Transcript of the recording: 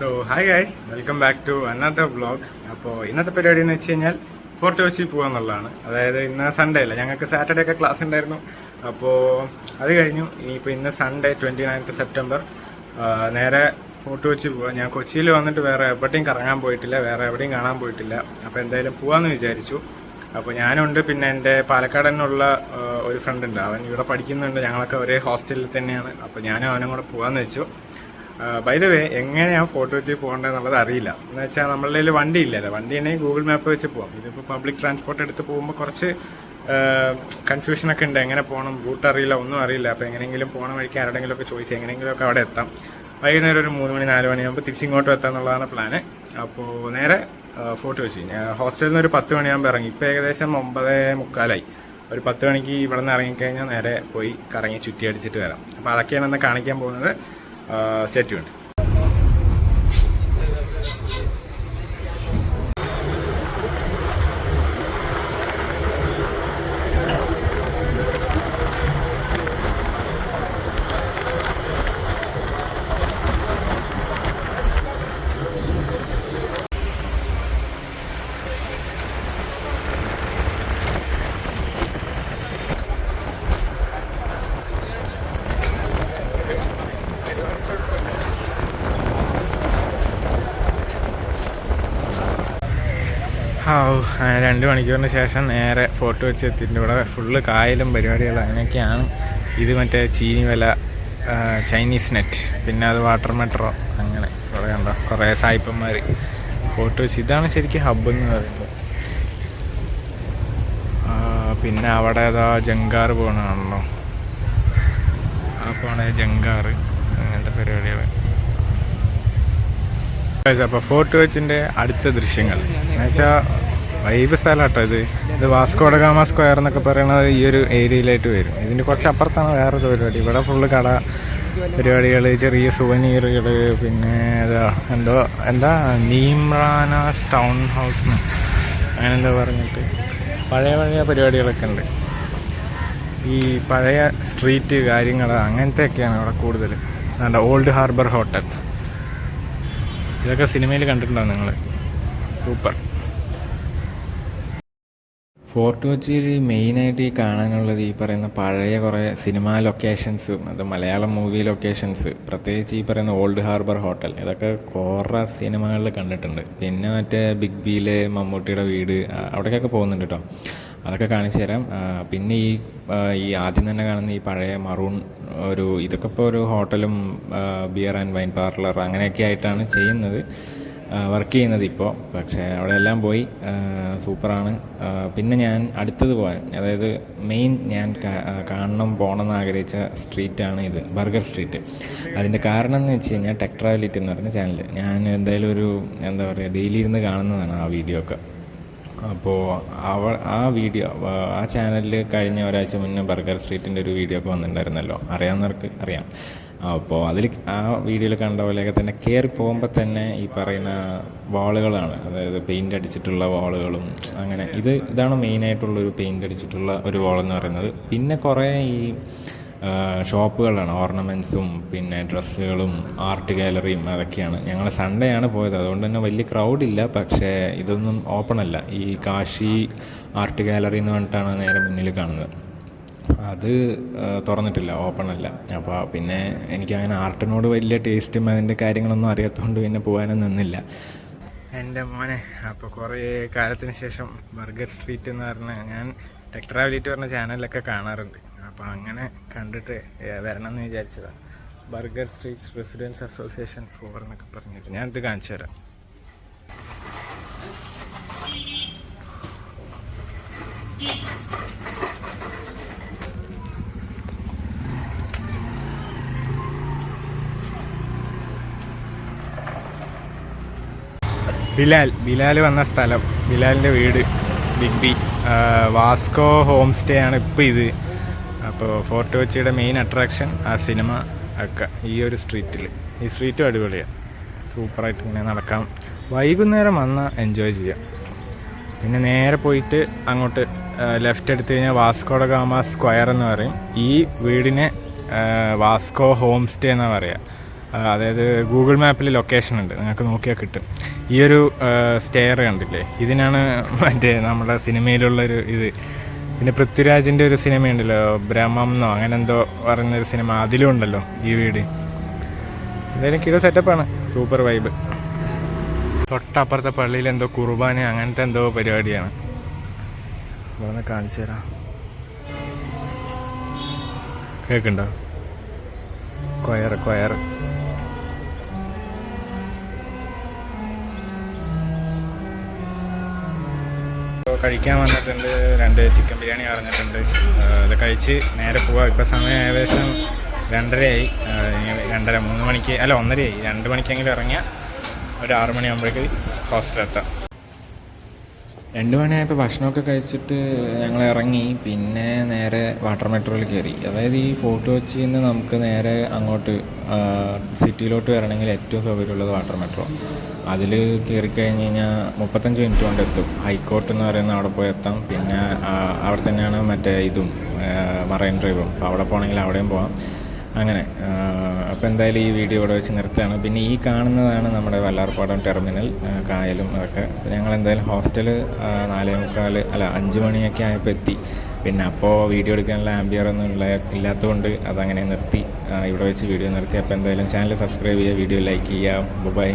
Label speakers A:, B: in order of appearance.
A: So hi guys welcome back to another vlog അപ്പോൾ ഇന്നത്തെ പരിപാടി എന്ന് വെച്ച് കഴിഞ്ഞാൽ ഫോർട്ട് കൊച്ചി പോകാന്നുള്ളതാണ് അതായത് ഇന്ന് സൺഡേ അല്ല ഞങ്ങൾക്ക് സാറ്റർഡേ ഒക്കെ ക്ലാസ് ഉണ്ടായിരുന്നു. അപ്പോൾ അത് കഴിഞ്ഞു. ഇനിയിപ്പോൾ ഇന്ന് സൺഡേ ട്വന്റി നയൻത്ത് സെപ്റ്റംബർ നേരെ ഫോർട്ട് കൊച്ചി പോവാം. ഞാൻ കൊച്ചിയിൽ വന്നിട്ട് വേറെ എവിടെയും കറങ്ങാൻ പോയിട്ടില്ല വേറെ എവിടെയും കാണാൻ പോയിട്ടില്ല. അപ്പോൾ എന്തായാലും പോകാമെന്ന് വിചാരിച്ചു. അപ്പോൾ ഞാനുണ്ട് പിന്നെ എന്റെ പാലക്കാട് തന്നെയുള്ള ആ, ഒരു ഫ്രണ്ട് ഉണ്ട്. അവൻ ഇവിടെ പഠിക്കുന്നുണ്ട്. ഞങ്ങളൊക്കെ ഒരേ ഹോസ്റ്റലിൽ തന്നെയാണ്. അപ്പോൾ ഞാനും അവനും കൂടെ പോകാമെന്ന് വെച്ചു. ബൈ ദ വേ എങ്ങനെയാണ് ഫോട്ടോ വെച്ച് പോകേണ്ടതെന്നുള്ളത് അറിയില്ല. എന്ന് വെച്ചാൽ നമ്മളുടെ കയ്യിൽ വണ്ടി ഇല്ലല്ലോ. വണ്ടി ഉണ്ടെങ്കിൽ ഗൂഗിൾ മാപ്പ് വെച്ച് പോകാം ഇതിപ്പോൾ പബ്ലിക് ട്രാൻസ്പോർട്ട് എടുത്ത് പോകുമ്പോൾ കുറച്ച് കൺഫ്യൂഷനൊക്കെ ഉണ്ട്. എങ്ങനെ പോകണം റൂട്ട് അറിയില്ല ഒന്നും അറിയില്ല. അപ്പോൾ എങ്ങനെയെങ്കിലും പോകണം വഴിക്ക് ആരുടെങ്കിലും ഒക്കെ ചോദിച്ച് എങ്ങനെയെങ്കിലുമൊക്കെ അവിടെ എത്താം. വൈകുന്നേരം ഒരു മൂന്ന് മണി നാല് മണിയാകുമ്പോൾ തിരിച്ചിങ്ങോട്ട് എത്താം എന്നുള്ളതാണ് പ്ലാന് അപ്പോൾ നേരെ ഫോട്ടോ വെച്ച് ഹോസ്റ്റലിൽ നിന്ന് ഒരു പത്ത് മണിയാകുമ്പോൾ ഇറങ്ങി. ഇപ്പോൾ ഏകദേശം ഒമ്പത് മുക്കാലായി. ഒരു പത്ത് മണിക്ക് ഇവിടെ നിന്ന് ഇറങ്ങിക്കഴിഞ്ഞാൽ നേരെ പോയി കറങ്ങി ചുറ്റി അടിച്ചിട്ട് വരാം. അപ്പോൾ അതൊക്കെയാണ് ഇന്ന് കാണിക്കാൻ പോകുന്നത്. സ്റ്റേറ്റ് രണ്ട് മണിക്കൂറിന് ശേഷം നേരെ ഫോട്ടോ വെച്ച് എത്തിയിട്ടുണ്ട്. ഇവിടെ ഫുള്ള് കായലും പരിപാടികളും അങ്ങനെയൊക്കെയാണ്. ഇത് മറ്റേ ചീനി ചൈനീസ് നെറ്റ് പിന്നെ അത് വാട്ടർ മെട്രോ അങ്ങനെ കുറേ ഉണ്ടോ കുറേ സായിപ്പന്മാർ ഫോട്ടോ വെച്ച്. ഇതാണ് ശരിക്കും ഹബ്ബ് എന്ന് പറയുന്നത്. പിന്നെ അവിടെ ഏതാ ജങ്കാർ പോകണമാണല്ലോ ആ പോണ ജങ്കാർ അങ്ങനത്തെ പരിപാടികൾ അപ്പോൾ ഫോർട്ട് വെച്ചിന്റെ അടുത്ത ദൃശ്യങ്ങൾ. എന്നുവെച്ചാൽ വൈബ് സ്ഥലം കേട്ടോ ഇത് ഇത് വാസ്കോഡ ഗാമ സ്ക്വയർ എന്നൊക്കെ പറയുന്നത് ഈ ഒരു ഏരിയയിലായിട്ട് വരും. ഇതിന്റെ കുറച്ച് അപ്പുറത്താണ് വേറൊരു പരിപാടി. ഇവിടെ ഫുള്ള് കട പരിപാടികൾ ചെറിയ സുവനീറുകൾ പിന്നെ ഏതാ എന്തോ എന്താ? നീമ്രാനാസ് ടൗൺ ഹൗസ് അങ്ങനെ എന്താ പറഞ്ഞിട്ട് പഴയ പഴയ പരിപാടികളൊക്കെ ഉണ്ട്. ഈ പഴയ സ്ട്രീറ്റ് കാര്യങ്ങൾ അങ്ങനത്തെയൊക്കെയാണ് ഇവിടെ കൂടുതൽ എന്താ ഓൾഡ് ഹാർബർ ഹോട്ടൽ ഇതൊക്കെ സിനിമയിൽ കണ്ടിട്ടുണ്ടോ നിങ്ങൾ സൂപ്പർ ഫോർട്ട് കൊച്ചിയിൽ മെയിനായിട്ട് ഈ കാണാനുള്ളത് ഈ പറയുന്ന പഴയ കുറേ സിനിമാ ലൊക്കേഷൻസും അത് മലയാളം മൂവി ലൊക്കേഷൻസ് പ്രത്യേകിച്ച് ഈ പറയുന്ന ഓൾഡ് ഹാർബർ ഹോട്ടൽ ഇതൊക്കെ കുറേ സിനിമകളിൽ കണ്ടിട്ടുണ്ട്. പിന്നെ മറ്റേ ബിഗ് ബിയിലെ മമ്മൂട്ടിയുടെ വീട് അവിടേക്കൊക്കെ പോകുന്നുണ്ട് കേട്ടോ. അതൊക്കെ കാണിച്ചു തരാം. പിന്നെ ഈ ഈ ആദ്യം തന്നെ കാണുന്ന ഈ പഴയ മറൂൺ ഒരു ഇതൊക്കെ ഇപ്പോൾ ഒരു ഹോട്ടലും ബിയർ ആൻഡ് വൈൻ പാർലർ അങ്ങനെയൊക്കെ ആയിട്ടാണ് ചെയ്യുന്നത്. വർക്ക് ചെയ്യുന്നത് ഇപ്പോൾ പക്ഷേ അവിടെ എല്ലാം പോയി സൂപ്പറാണ്. പിന്നെ ഞാൻ അടുത്തത് പോകാൻ അതായത് മെയിൻ ഞാൻ കാണണം പോകണം എന്ന് ആഗ്രഹിച്ച സ്ട്രീറ്റാണ് ഇത് ബർഗർ സ്ട്രീറ്റ് അതിന്റെ കാരണം എന്ന് വെച്ച് കഴിഞ്ഞാൽ ടെക് ട്രാവലിറ്റി എന്ന് പറഞ്ഞ ചാനൽ ഞാൻ എന്തായാലും ഒരു എന്താ പറയുക ഡെയിലി ഇരുന്ന് കാണുന്നതാണ് ആ വീഡിയോ ഒക്കെ. അപ്പോൾ അവ ആ വീഡിയോ ആ ചാനലിൽ കഴിഞ്ഞ ഒരാഴ്ച മുന്നേ ബർഗർ സ്ട്രീറ്റിന്റെ ഒരു വീഡിയോ ഒക്കെ വന്നിട്ടുണ്ടായിരുന്നല്ലോ. അറിയാവുന്നവർക്ക് അറിയാം. അപ്പോൾ അതിൽ ആ വീഡിയോയിൽ കണ്ട പോലെയൊക്കെ തന്നെ കയറി പോകുമ്പോൾ തന്നെ ഈ പറയുന്ന വാളുകളാണ്. അതായത് പെയിന്റ് അടിച്ചിട്ടുള്ള വാളുകളും അങ്ങനെ ഇത് ഇതാണ് മെയിനായിട്ടുള്ളൊരു പെയിന്റ് അടിച്ചിട്ടുള്ള ഒരു വാളെന്ന് പറയുന്നത്. പിന്നെ കുറേ ഈ ഷോപ്പുകളാണ്. ഓർണമെന്റ്സും പിന്നെ ഡ്രസ്സുകളും ആർട്ട് ഗാലറിയും അതൊക്കെയാണ്. ഞങ്ങൾ സൺഡേ ആണ് പോയത്. അതുകൊണ്ട് തന്നെ വലിയ ക്രൗഡില്ല പക്ഷേ ഇതൊന്നും ഓപ്പൺ അല്ല. ഈ കാശി ആർട്ട് ഗാലറി എന്ന് പറഞ്ഞിട്ടാണ് നേരെ മുന്നിൽ കാണുന്നത്. അത് തുറന്നിട്ടില്ല ഓപ്പൺ അല്ല. അപ്പോൾ പിന്നെ എനിക്ക് അങ്ങനെ ആർട്ടിനോട് വലിയ ടേസ്റ്റും അതിന്റെ കാര്യങ്ങളൊന്നും അറിയാത്തതുകൊണ്ട് പിന്നെ പോകാനും നിന്നില്ല. എന്റെ മോനെ അപ്പോൾ കുറേ കാലത്തിന് ശേഷം ബർഗർ സ്ട്രീറ്റ് എന്ന് പറഞ്ഞ ഞാൻ ടെക് ട്രാവലിറ്റ് പറഞ്ഞ ചാനലിലൊക്കെ കാണാറുണ്ട്. അപ്പോൾ അങ്ങനെ കണ്ടിട്ട് വരണം എന്ന് വിചാരിച്ചതാണ് burger streets residence association for എന്നൊക്കെ പറഞ്ഞിട്ട്. ഞാനിത് കാണിച്ചു തരാം. ബിലാൽ ബിലാൽ വന്ന സ്ഥലം. ബിലാലിന്റെ വീട് big B Vasco home stay ആണ് ഇപ്പോൾ ഇത്. അപ്പോൾ ഫോർട്ട് കൊച്ചിയുടെ മെയിൻ അട്രാക്ഷൻ ആ സിനിമ ഒക്കെ ഈ ഒരു സ്ട്രീറ്റിൽ ഈ സ്ട്രീറ്റും അടിപൊളിയാണ് സൂപ്പറായിട്ട് ഇങ്ങനെ നടക്കാം. വൈകുന്നേരം വന്നാൽ എൻജോയ് ചെയ്യാം. പിന്നെ നേരെ പോയിട്ട് അങ്ങോട്ട് ലെഫ്റ്റ് എടുത്തു കഴിഞ്ഞാൽ വാസ്കോഡ ഗാമ സ്ക്വയർ എന്ന് പറയും. ഈ വീടിനെ വാസ്കോ ഹോം സ്റ്റേ എന്നാണ് പറയുക അതായത് ഗൂഗിൾ മാപ്പിൽ ലൊക്കേഷൻ ഉണ്ട്. നിങ്ങൾക്ക് നോക്കിയാൽ കിട്ടും. ഈ ഒരു സ്റ്റെയർ കണ്ടില്ലേ? ഇതിനാണ് മറ്റേ നമ്മുടെ സിനിമയിലുള്ളൊരു ഇത്. പിന്നെ പൃഥ്വിരാജിന്റെ ഒരു സിനിമയുണ്ടല്ലോ ബ്രഹ്മം എന്നോ അങ്ങനെ എന്തോ പറയുന്നൊരു സിനിമ. അതിലും ഉണ്ടല്ലോ ഈ വീട്. എന്തായാലും കിലോ സെറ്റപ്പാണ് സൂപ്പർ വൈബ് തൊട്ടപ്പുറത്തെ പള്ളിയിൽ എന്തോ കുർബാന അങ്ങനത്തെ എന്തോ പരിപാടിയാണ്. ഇവിടെ കാണിച്ചു തരാം. കേൾക്കുണ്ടോ കൊയർ കൊയർ കഴിക്കാൻ വന്നിട്ടുണ്ട് രണ്ട് ചിക്കൻ ബിരിയാണി പറഞ്ഞിട്ടുണ്ട്. അത് കഴിച്ച് നേരെ പോവാം. ഇപ്പം സമയം ഏകദേശം രണ്ടരയായി. രണ്ടര മൂന്ന് മണിക്ക് അല്ല ഒന്നരയായി. രണ്ട് മണിക്കെങ്കിലും ഇറങ്ങിയാൽ ഒരു ആറ് മണിയാകുമ്പോഴേക്ക് ഹോസ്റ്റലെത്താം രണ്ട് മണിയായപ്പോൾ ഭക്ഷണമൊക്കെ കഴിച്ചിട്ട് ഞങ്ങൾ ഇറങ്ങി. പിന്നെ നേരെ വാട്ടർ മെട്രോയിൽ കയറി. അതായത് ഈ ഫോർട്ട് കൊച്ചിയിൽ നിന്ന് നമുക്ക് നേരെ അങ്ങോട്ട് സിറ്റിയിലോട്ട് വരണമെങ്കിൽ ഏറ്റവും സൗകര്യമുള്ളത് വാട്ടർ മെട്രോ. അതിൽ കയറി കഴിഞ്ഞ് കഴിഞ്ഞാൽ മുപ്പത്തഞ്ച് മിനിറ്റ് കൊണ്ട് എത്തും. ഹൈക്കോർട്ട് എന്ന് പറയുന്ന അവിടെ പോയി എത്താം. പിന്നെ അവിടെ തന്നെയാണ് മറ്റേ ഇതും മറൈൻ ഡ്രൈവും. അപ്പോൾ അവിടെ പോകണമെങ്കിൽ അവിടെയും പോകാം അങ്ങനെ അപ്പോൾ എന്തായാലും ഈ വീഡിയോ ഇവിടെ വെച്ച് നിർത്തുകയാണ്. പിന്നെ ഈ കാണുന്നതാണ് നമ്മുടെ വല്ലാർപ്പാടം ടെർമിനൽ കായലും അതൊക്കെ. ഞങ്ങൾ എന്തായാലും ഹോസ്റ്റൽ നാലേ മുക്കാൽ അല്ല അഞ്ച് മണിയൊക്കെ ആയപ്പോൾ എത്തി. പിന്നെ അപ്പോൾ വീഡിയോ എടുക്കാനുള്ള ആംബിയർ ഒന്നും ഇല്ല ഇല്ലാത്തതുകൊണ്ട് അതങ്ങനെ നിർത്തി. ഇവിടെ വെച്ച് വീഡിയോ നിർത്തി. അപ്പോൾ എന്തായാലും ചാനൽ സബ്സ്ക്രൈബ് ചെയ്യുക വീഡിയോ ലൈക്ക് ചെയ്യുക. ബൈ